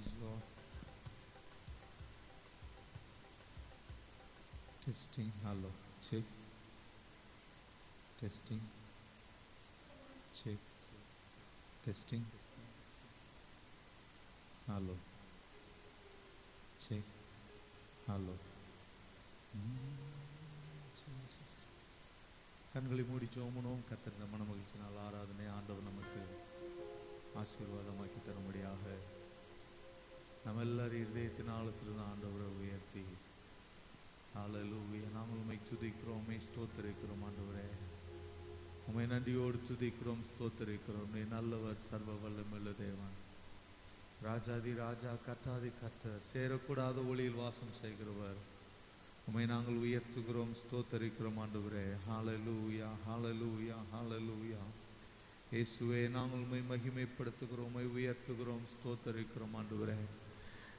Praise Lord. Testing, hello, check. Testing, check. Testing, hello, check, hello. Mm, Jesus. கண்களை மூடி ஜோமனோம் கத்திருந்த மன மகிழ்ச்சினால் ஆராதனை ஆண்டவர் நமக்கு ஆசீர்வாதமாக்கி தரும்படியாக நம்ம எல்லாரும் இருதயத்தின் ஆழத்திலிருந்து ஆண்டவரை உயர்த்தி. ஹalleluya நாங்கள் உண்மை துதிக்கிறோம் உண்மை ஸ்தோத்தரிக்கிறோம் ஆண்டவரே. உண்மை நன்றியோடு துதிக்கிறோம் ஸ்தோத்தரிக்கிறோம். நீ நல்லவர் சர்வ வல்லமுள்ள தேவன். ராஜாதி ராஜா கர்த்தாதி கர்த்தர் சேரக்கூடாத ஒளியில் வாசம் செய்கிறவர். உண்மை நாங்கள் உயர்த்துகிறோம் ஸ்தோத்தரிக்கிறோம் ஆண்டவரே. ஹாலலூயா ஹாலலூயா ஹாலலூயா இயேசுவே நாங்கள் உண்மை மகிமைப்படுத்துகிறோம் உம்மை உயர்த்துகிறோம் ஸ்தோத்தரிக்கிறோம் ஆண்டவரே.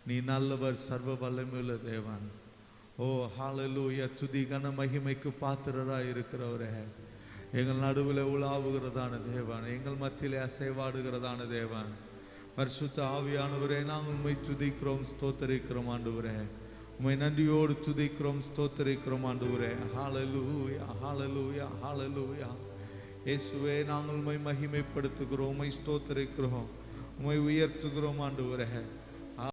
நீ நல்லவர் சர்வ வல்லமையுள்ள தேவன். ஓ ஹாலலூய துதி கன மகிமைக்கு பாத்திரராக இருக்கிறவரே. எங்கள் நடுவில் உலாவுகிறதான தேவன். எங்கள் மத்தியிலே அசைவாடுகிறதான தேவன். பரிசுத்த ஆவியானவரே நாங்கள் உண்மை துதிக்கிறோம் ஸ்தோத்தரிக்கிறோம் ஆண்டுவரே. உண்மை நன்றியோடு துதிக்கிறோம் ஸ்தோத்தரிக்கிறோம் ஆண்டுவரே. ஹாலலூயா ஹாலலூயா ஹாலலூயா இயேசுவே நாங்கள் உண்மை மகிமைப்படுத்துகிறோம் உண்மை ஸ்தோத்தரிக்கிறோம் உம்மை உயர்த்துகிறோம் ஆண்டுவரே.